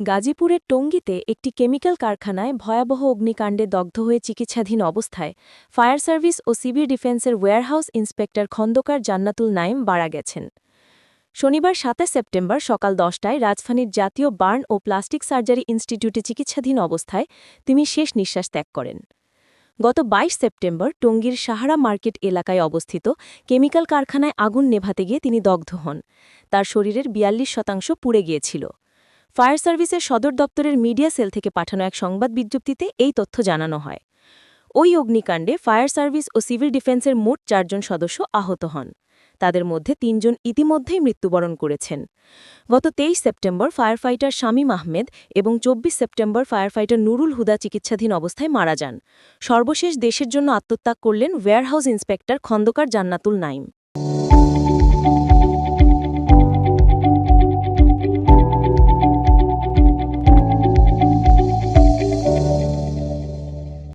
গাজীপুরের টঙ্গীতে একটি কেমিক্যাল কারখানায় ভয়াবহ অগ্নিকাণ্ডে দগ্ধ হয়ে চিকিৎসাধীন অবস্থায় ফায়ার সার্ভিস ও সিভিল ডিফেন্সের ওয়্যারহাউস ইন্সপেক্টর খন্দকার জান্নাতুল নাইম মারা গেছেন। শনিবার সাতাশ সেপ্টেম্বর সকাল দশটায় রাজধানীর জাতীয় বার্ন ও প্লাস্টিক সার্জারি ইনস্টিটিউটে চিকিৎসাধীন অবস্থায় তিনি শেষ নিঃশ্বাস ত্যাগ করেন। গত ২২ সেপ্টেম্বর টঙ্গীর সাহারা মার্কেট এলাকায় অবস্থিত কেমিক্যাল কারখানায় আগুন নেভাতে গিয়ে তিনি দগ্ধ হন। তার শরীরের বিয়াল্লিশ শতাংশ পুড়ে গিয়েছিল। ফায়ার সার্ভিসের সদর দপ্তরের মিডিয়া সেল থেকে পাঠানো এক সংবাদ বিজ্ঞপ্তিতে এই তথ্য জানানো হয়। ওই অগ্নিকাণ্ডে ফায়ার সার্ভিস ও সিভিল ডিফেন্সের মোট চারজন সদস্য আহত হন। তাদের মধ্যে তিনজন ইতিমধ্যেই মৃত্যুবরণ করেছেন। গত তেইশ September fire fighter Shamim Ahmed এবং চব্বিশ September fire fighter Nurul Huda চিকিৎসাধীন অবস্থায় মারা যান। সর্বশেষ দেশের জন্য আত্মত্যাগ করলেন ওয়্যারহাউস ইন্সপেক্টর খন্দকার জান্নাতুল নাইম